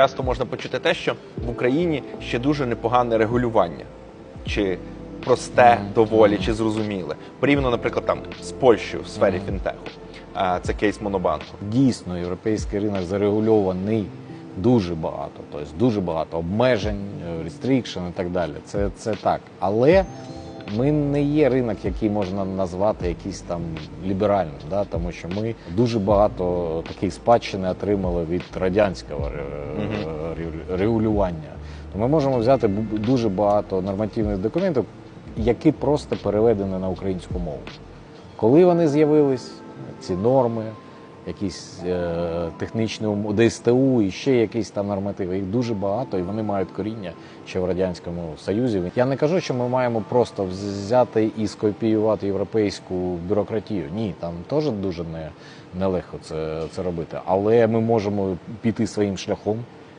Часто можна почути те, що в Україні ще дуже непогане регулювання, чи просте доволі, чи зрозуміле. Порівняно, наприклад, там з Польщею в сфері фінтеху. Це кейс Монобанку. Дійсно, європейський ринок зарегульований дуже багато, тобто дуже багато обмежень, рестрікшн і так далі. Це, це так. Але ми не є ринок, який можна назвати якийсь там ліберальним, да? тому що ми дуже багато таких спадщини отримали від радянського ре- регулювання. То ми можемо взяти дуже багато нормативних документів, які просто переведені на українську мову. Коли вони з'явились, ці норми, якісь е, технічні ДСТУ і ще якісь там нормативи, їх дуже багато, і вони мають коріння ще в Радянському Союзі. Я не кажу, що ми маємо просто взяти і скопіювати європейську бюрократію. Ні, там теж дуже не, нелегко це, це робити. Але ми можемо піти своїм шляхом.